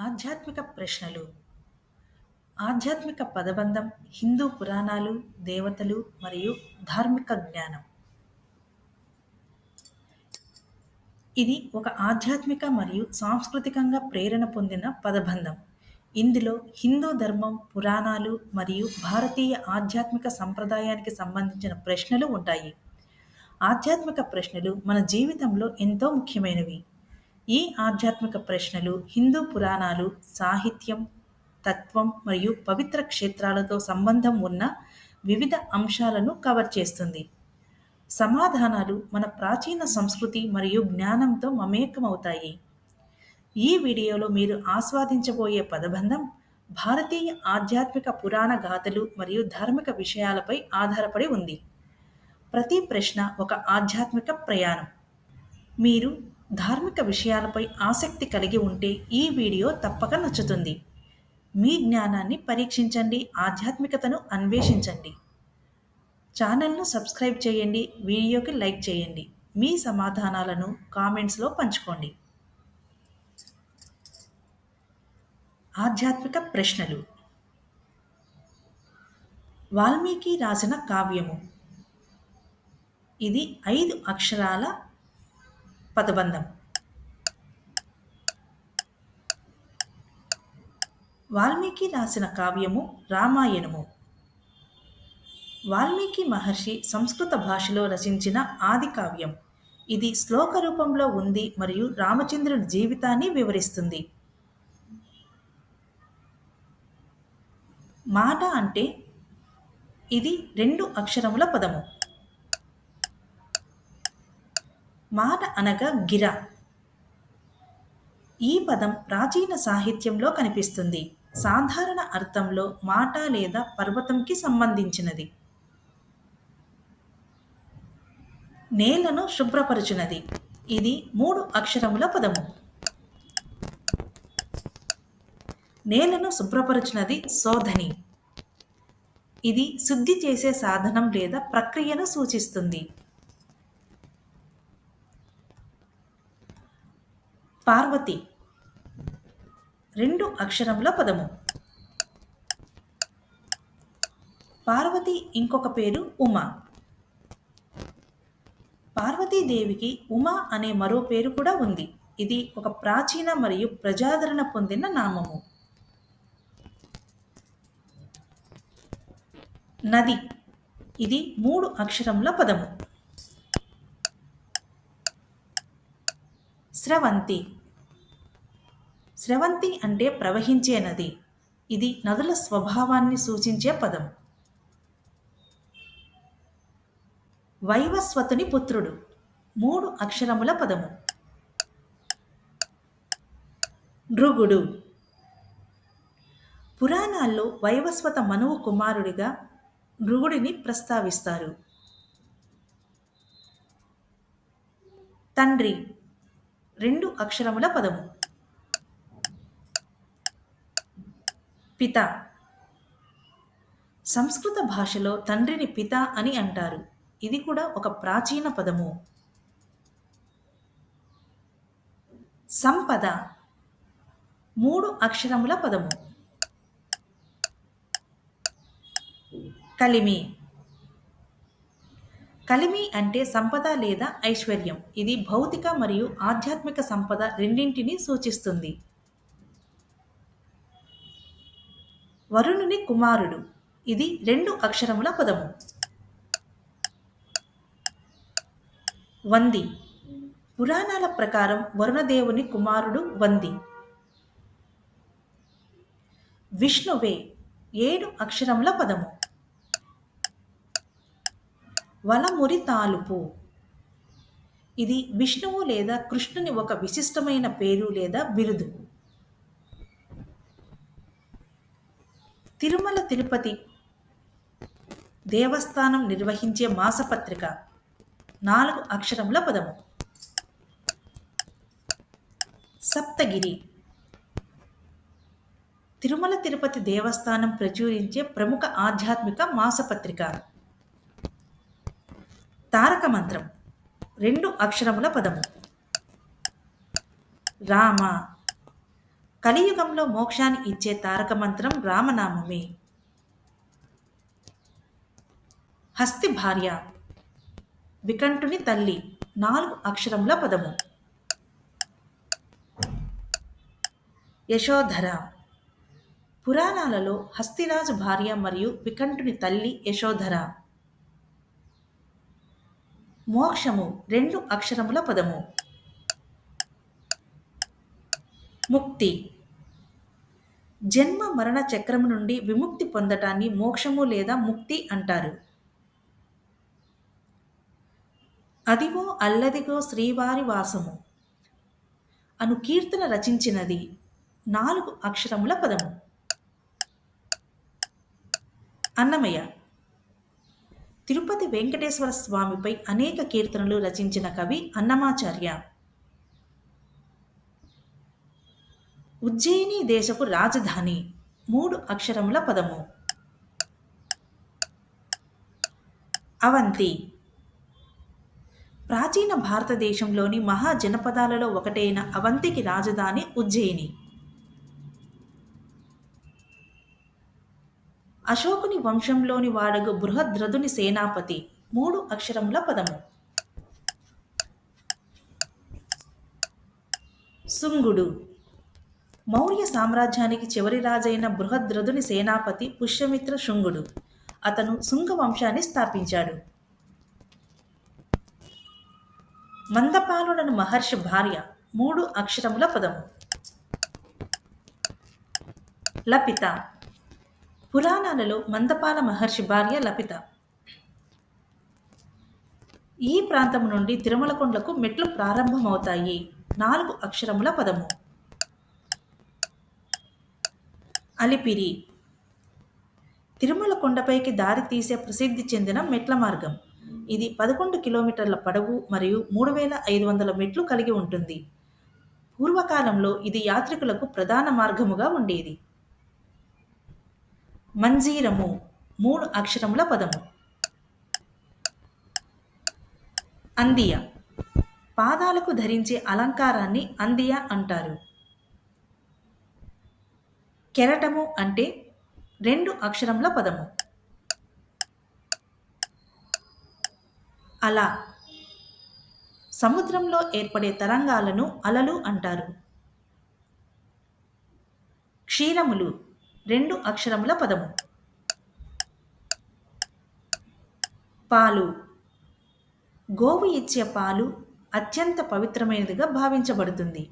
ఆధ్యాత్మిక ప్రశ్నలు ఆధ్యాత్మిక పదబంధం హిందూ పురాణాలు దేవతలు మరియు ధార్మిక జ్ఞానం. ఇది ఒక ఆధ్యాత్మిక మరియు సాంస్కృతికంగా ప్రేరణ పొందిన పదబంధం. ఇందులో హిందూ ధర్మం పురాణాలు మరియు భారతీయ ఆధ్యాత్మిక సంప్రదాయానికి సంబంధించిన ప్రశ్నలు ఉంటాయి. ఆధ్యాత్మిక ప్రశ్నలు మన జీవితంలో ఎంతో ముఖ్యమైనవి. ఈ ఆధ్యాత్మిక ప్రశ్నలు హిందూ పురాణాలు సాహిత్యం తత్వం మరియు పవిత్ర క్షేత్రాలతో సంబంధం ఉన్న వివిధ అంశాలను కవర్ చేస్తుంది. సమాధానాలు మన ప్రాచీన సంస్కృతి మరియు జ్ఞానంతో మమేకమవుతాయి. ఈ వీడియోలో మీరు ఆస్వాదించబోయే పదబంధం భారతీయ ఆధ్యాత్మిక పురాణ గాథలు మరియు ధార్మిక విషయాలపై ఆధారపడి ఉంది. ప్రతి ప్రశ్న ఒక ఆధ్యాత్మిక ప్రయాణం. మీరు ధార్మిక విషయాలపై ఆసక్తి కలిగి ఉంటే ఈ వీడియో తప్పక నచ్చుతుంది. మీ జ్ఞానాన్ని పరీక్షించండి ఆధ్యాత్మికతను అన్వేషించండి. ఛానల్ను సబ్స్క్రైబ్ చేయండి వీడియోకి లైక్ చేయండి. మీ సమాధానాలను కామెంట్స్లో పంచుకోండి. ఆధ్యాత్మిక ప్రశ్నలు. వాల్మీకి రాసిన కావ్యము. ఇది ఐదు అక్షరాల పదబంధం. వాల్మీకి రాసిన కావ్యము రామాయణము. వాల్మీకి మహర్షి సంస్కృత భాషలో రచించిన ఆది కావ్యం. ఇది శ్లోక రూపంలో ఉంది మరియు రామచంద్రుని జీవితాన్ని వివరిస్తుంది. మాట అంటే ఇది రెండు అక్షరముల పదము. మాట అనగా గిర. ఈ పదం ప్రాచీన సాహిత్యంలో కనిపిస్తుంది. సాధారణ అర్థంలో మాట లేదా పర్వతంకి సంబంధించినది. నేలను శుభ్రపరచునది. ఇది మూడు అక్షరముల పదము. నేలను శుభ్రపరచునది శోధని. ఇది శుద్ధి చేసే సాధనం లేదా ప్రక్రియను సూచిస్తుంది. పార్వతి. రెండు అక్షరముల పదము. పార్వతి ఇంకొక పేరు ఉమా. పార్వతీదేవికి ఉమా అనే మరో పేరు కూడా ఉంది. ఇది ఒక ప్రాచీన మరియు ప్రజాదరణ పొందిన నామము. నది. ఇది మూడు అక్షరముల పదము. స్రవంతి. స్రవంతి అంటే ప్రవహించే నది. ఇది నదుల స్వభావాన్ని సూచించే పదం. వైవస్వతుని పుత్రుడు. మూడు అక్షరముల పదము. భృగుడు. పురాణాల్లో వైవస్వత మనువు కుమారుడిగా భృగుడిని ప్రస్తావిస్తారు. తండ్రి. రెండు అక్షరముల పదము. పిత. సంస్కృత భాషలో తండ్రిని పిత అని అంటారు. ఇది కూడా ఒక ప్రాచీన పదము. సంపద. మూడు అక్షరముల పదము. కలిమి. కలిమి అంటే సంపద లేదా ఐశ్వర్యం. ఇది భౌతిక మరియు ఆధ్యాత్మిక సంపద రెండింటిని సూచిస్తుంది. వరుణుని కుమారుడు. ఇది రెండు అక్షరముల పదము. వంది. పురాణాల ప్రకారం వరుణదేవుని కుమారుడు వంది. విష్ణువే ఏడు అక్షరముల పదము. వలమురి తాలుపు. ఇది విష్ణువు లేదా కృష్ణుని ఒక విశిష్టమైన పేరు లేదా బిరుదు. తిరుమల తిరుపతి దేవస్థానం నిర్వహించే మాసపత్రిక నాలుగు అక్షరముల పదము. సప్తగిరి తిరుమల తిరుపతి దేవస్థానం ప్రచురించే ప్రముఖ ఆధ్యాత్మిక మాసపత్రిక. తారక మంత్రం రెండు అక్షరముల పదము. రామ కలియుగంలో మోక్షాన్ని ఇచ్చే తారక మంత్రం రామనామమే. హస్తి భార్య వికంఠుని తల్లి నాలుగు అక్షరముల పదము. యశోధర పురాణాలలో హస్తిరాజు భార్య మరియు వికంఠుని తల్లి యశోధర. మోక్షము రెండు అక్షరముల పదము. ముక్తి. జన్మ మరణ చక్రము నుండి విముక్తి పొందటాన్ని మోక్షము లేదా ముక్తి అంటారు. అదిగో అల్లదిగో శ్రీవారి వాసము. అను కీర్తన రచించినది నాలుగు అక్షరముల పదము. అన్నమయ్య తిరుపతి వెంకటేశ్వర స్వామిపై అనేక కీర్తనలు రచించిన కవి అన్నమాచార్య. ఉజ్జయిని దేశపు రాజధాని. మూడు అక్షరముల పదము. అవంతి. ప్రాచీన భారతదేశంలోని మహాజనపదాలలో ఒకటైన అవంతికి రాజధాని ఉజ్జయిని. అశోకుని వంశంలోని వాడగు బృహద్రథుని సేనాపతి. మూడు అక్షరముల పదము. శుంగుడు. మౌర్య సామ్రాజ్యానికి చివరి రాజైన బృహద్రథుని సేనాపతి పుష్యమిత్ర శుంగుడు. అతను శృంగ వంశాన్ని స్థాపించాడు. మందపాలుడను మహర్షి భార్య మూడు అక్షరముల పదము. లపిత. పురాణాలలో మందపాల మహర్షి భార్య లపిత. ఈ ప్రాంతం నుండి తిరుమలకొండకు మెట్లు ప్రారంభమవుతాయి. నాలుగు అక్షరముల పదము. అలిపిరి. తిరుమల కొండపైకి దారి తీసే ప్రసిద్ధి చెందిన మెట్ల మార్గం. ఇది పదకొండు కిలోమీటర్ల పొడవు మరియు మూడు వేల ఐదు వందల మెట్లు కలిగి ఉంటుంది. పూర్వకాలంలో ఇది యాత్రికులకు ప్రధాన మార్గముగా ఉండేది. మంజీరము మూడు అక్షరముల పదము. అందియ. పాదాలకు ధరించే అలంకారాన్ని అందియ అంటారు. కెరటము అంటే రెండు అక్షరముల పదము. అల సముద్రంలో ఏర్పడే తరంగాలను అలలు అంటారు. క్షీరములు రెండు అక్షరముల పదము. పాలు గోవు ఇచ్చే పాలు అత్యంత పవిత్రమైనదిగా భావించబడుతుంది.